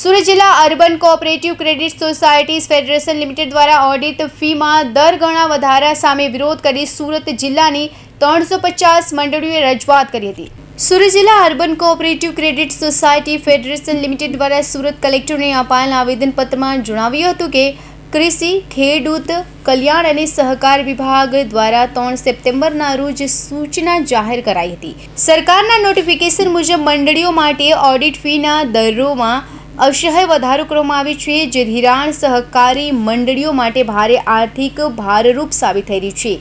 સુરત જિલ્લા urban cooperative credit societies federation limited દ્વારા audit ફીમાં દર ગણા વધારા સામે વિરોધ કરી સુરત જિલ્લાની ત્રણસો પચાસ મંડળીઓએ રજૂઆત કરી હતી. સુરત જિલ્લા urban cooperative credit society federation limited દ્વારા સુરત કલેક્ટરને અપાયેલ આવેદનપત્રમાં જણાવ્યું હતું કે, કૃષિ, ખેડૂત, કલ્યાણ અને સહકાર વિભાગ દ્વારા ત્રણ સપ્ટેમ્બરના રોજ સૂચના જાહેર કરાઈ હતી. સરકારના નોટિફિકેશન મુજબ મંડળીઓ માટે ઓડિટ ફીના દરોમાં અસહ્ય વધારો કરવામાં આવી છે, જે ધિરાણ સહકારી મંડળીઓ માટે ભારે આર્થિક ભારરૂપ સાબિત થઈ રહી છે.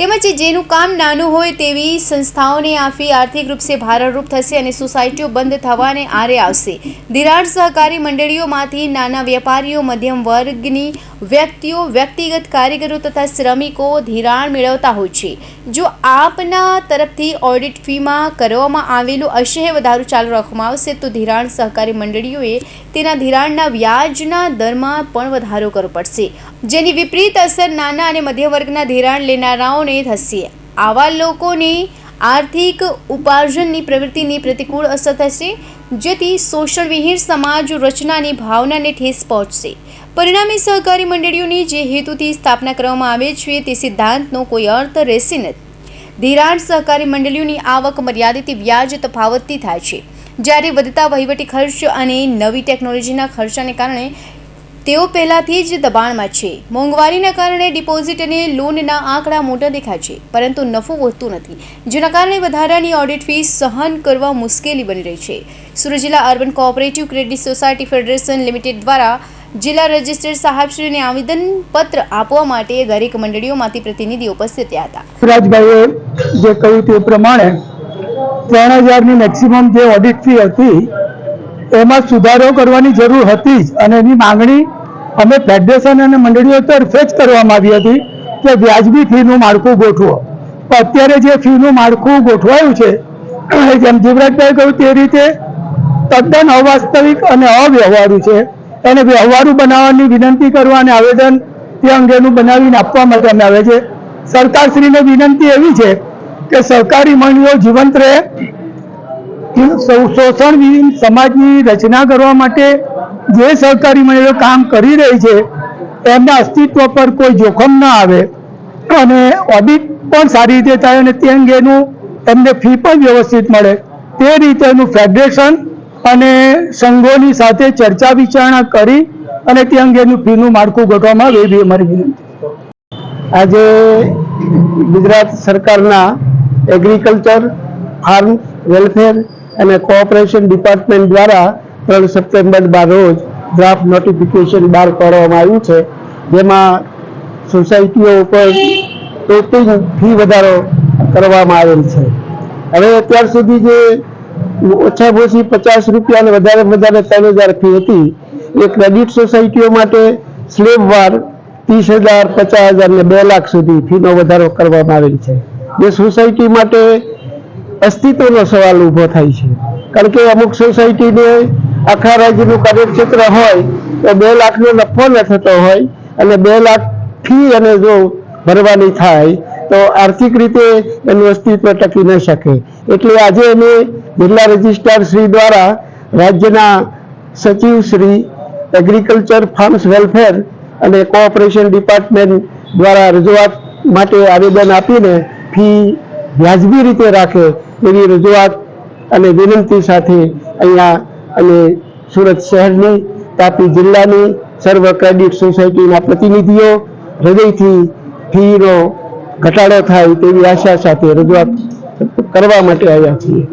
તેમજ જેનું કામ નાનું હોય તેવી સંસ્થાઓને આ ફી આર્થિક રૂપસે ભારરૂપ થશે અને સોસાયટીઓ બંધ થવાને આરે આવશે. ધિરાણ સહકારી મંડળીઓમાંથી નાના વેપારીઓ, મધ્યમ વર્ગની વ્યક્તિઓ, વ્યક્તિગત કારીગરો તથા શ્રમિકો ધિરાણ મેળવતા હોય છે. જો આપના તરફથી ઓડિટ ફીમાં કરવામાં આવેલું અસહ્ય વધારો ચાલુ રાખવામાં આવશે, તો ધિરાણ સહકારી મંડળીઓએ તેના ધિરાણના વ્યાજના દરમાં પણ વધારો કરવો પડશે. જેની વિપરીત અસર નાના અને મધ્યવર્ગના ધિરાણ લેનારાઓને થશે. આવા લોકોની આર્થિક ઉપાર્જનની પ્રવૃત્તિની પ્રતિકૂળ અસર થશે, જેથી શોષણવિહીન સમાજ રચનાની ભાવનાને ઠેસ પહોંચશે. પરિણામે સહકારી મંડળીઓની જે હેતુથી સ્થાપના કરવામાં આવે છે, તે સિદ્ધાંતનો કોઈ અર્થ રહેશે નથી. ધિરાણ સહકારી મંડળીઓની આવક મર્યાદિત વ્યાજ તફાવતથી થાય છે. જ્યારે વધતા વહીવટી ખર્ચ અને નવી ટેકનોલોજીના ખર્ચાને કારણે તેઓ પહેલાથી જ દબાણમાં છે. મોંઘવારીના કારણે ડિપોઝિટ અને લોનના આંકડા મોટા દેખાય છે, પરંતુ નફો વધતો નથી, જેના કારણે વધારાની ઓડિટ ફી સહન કરવા મુશ્કેલી બની રહી છે. સુરત જિલ્લા urban cooperative credit society federation limited દ્વારા જિલ્લા રજિસ્ટ્રેર સાહેબશ્રીને આવેદનપત્ર આપવા માટે દરેક મંડળીઓમાંથી પ્રતિનિધિ ઉપસ્થિત હતા. રાજભાઈએ જે કહ્યું તે પ્રમાણે ત્રણ હજારની મેક્સિમમ જે ઓડિટ ફી હતી એમાં સુધારો કરવાની જરૂર હતી જ. અને એની માંગણી અમે ફેડરેશન અને મંડળીઓ તરફે જ કરવામાં આવી હતી કે વ્યાજબી ફીનું માળખું ગોઠવો. અત્યારે જે ફીનું માળખું ગોઠવાયું છે જેમ જીવરાજભાઈ કહ્યું તે રીતે તદ્દન અવાસ્તવિક અને અવ્યવહારુ છે. એને વ્યવહારુ બનાવવાની વિનંતી કરવા અને આવેદન તે અંગેનું બનાવીને આપવા માટે અમે આવે છે. સરકારશ્રીને વિનંતી એવી છે કે સરકારી મંડળીઓ જીવંત રહે શોષણ વિહીન સમાજની રચના કરવા માટે જે સહકારી મંડળો કામ કરી રહી છે, એમના અસ્તિત્વ પર કોઈ જોખમ ન આવે. અને ઓડિટ પણ સારી રીતે થાય અને તે અંગેનું એમને ફી પણ વ્યવસ્થિત મળે. તે રીતેનું ફેડરેશન અને સંઘોની સાથે ચર્ચા વિચારણા કરી અને તે અંગેનું ફીનું માળખું ગોઠવવામાં આવે એવી અમારી વિનંતી. આજે ગુજરાત સરકારના એગ્રીકલ્ચર ફાર્મ વેલફેર અને કોઓપરેશન ડિપાર્ટમેન્ટ દ્વારા ત્રણ સપ્ટેમ્બર બાર રોજ ડ્રાફ્ટ નોટિફિકેશન બહાર પાડવામાં આવ્યું છે. જેમાં સોસાયટીઓ ઉપર ટોટિંગ ફી વધારો કરવામાં આવેલ છે. હવે અત્યાર સુધી જે ઓછામાં ઓછી પચાસ રૂપિયા અને વધારે વધારે ત્રણ હજાર ફી હતી, એ ક્રેડિટ સોસાયટીઓ માટે સ્લેબ વાર ત્રીસ હજાર, પચાસ હજાર ને બે લાખ સુધી ફીનો વધારો કરવામાં આવેલ છે. જે સોસાયટી માટે અસ્તિત્વનો સવાલ ઊભો થાય છે. કારણ કે અમુક સોસાયટીને આખા રાજ્યનું કાર્યક્ષેત્ર હોય, તો બે લાખનો નફો ન થતો હોય, અને બે લાખ ફી અને જો ભરવાની થાય, તો આર્થિક રીતે એનું અસ્તિત્વ ટકી ન શકે. એટલે આજે અમે જિલ્લા રજિસ્ટ્રાર શ્રી દ્વારા રાજ્યના સચિવ શ્રી એગ્રીકલ્ચર ફાર્મ્સ વેલફેર અને કોઓપરેશન ડિપાર્ટમેન્ટ દ્વારા રજૂઆત માટે આવેદન આપીને ફી વ્યાજબી રીતે રાખે એવી રજૂઆત અને વિનંતી સાથે અહીંયા અને સુરત શહેરની, તાપી જિલ્લાની સર્વ ક્રેડિટ સોસાયટીના પ્રતિનિધિઓ હૃદયથી ફીનો ઘટાડો થાય તેવી આશા સાથે રજૂઆત કરવા માટે આવ્યા છીએ.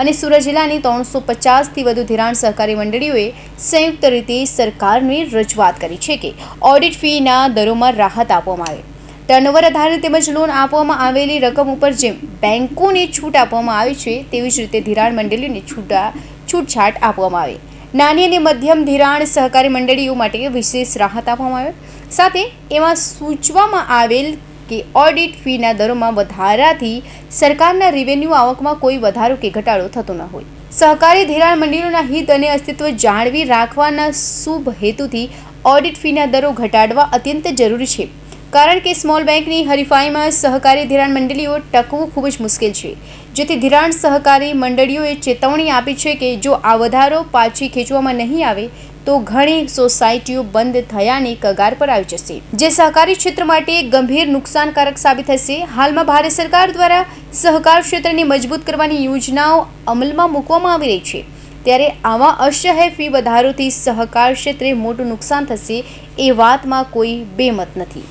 અને સુરત જિલ્લાની ત્રણસો પચાસથી વધુ ધિરાણ સહકારી મંડળીઓએ સંયુક્ત રીતે સરકારને રજૂઆત કરી છે કે ઓડિટ ફીના દરોમાં રાહત આપવામાં આવે. ટર્નઓવર આધારિત તેમજ લોન આપવામાં આવેલી રકમ ઉપર જેમ બેન્કોને છૂટ આપવામાં આવી છે, તેવી જ રીતે ધિરાણ મંડળીઓને છૂટા છૂટછાટ આપવામાં આવે. નાની અને મધ્યમ ધિરાણ સહકારી મંડળીઓ માટે વિશેષ રાહત આપવામાં આવે. સાથે એમાં સૂચવામાં આવેલ કે ઓડિટ ફીના દરોમાં વધારાથી સરકારના રેવન્યુ આવકમાં કોઈ વધારો કે ઘટાડો થતો ન હોય. સહકારી ધિરાણ મંડળીઓના હિત અને અસ્તિત્વ જાળવી રાખવાના શુભ હેતુથી ઓડિટ ફીના દરો ઘટાડવા અત્યંત જરૂરી છે. કારણ કે સ્મોલ બેંકની હરીફાઈમાં સહકારી ધિરાણ મંડળીઓ ટકવું ખૂબ જ મુશ્કેલ છે. જેથી ધિરાણ સહકારી મંડળીઓએ ચેતવણી આપી છે કે જો આ વધારો પાછી ખેંચવામાં નહીં આવે, તો ઘણી સોસાયટીઓ બંધ થયાની કગાર પર આવી જશે. જે સહકારી ક્ષેત્ર માટે ગંભીર નુકસાનકારક સાબિત થશે, હાલમાં ભારત સરકાર દ્વારા સહકાર ક્ષેત્રને મજબૂત કરવાની યોજનાઓ અમલમાં મૂકવામાં આવી રહી છે. ત્યારે આવા અસહ્ય ફી વધારોથી સહકાર ક્ષેત્રે મોટું નુકસાન થશે એ વાતમાં કોઈ બેમત નથી.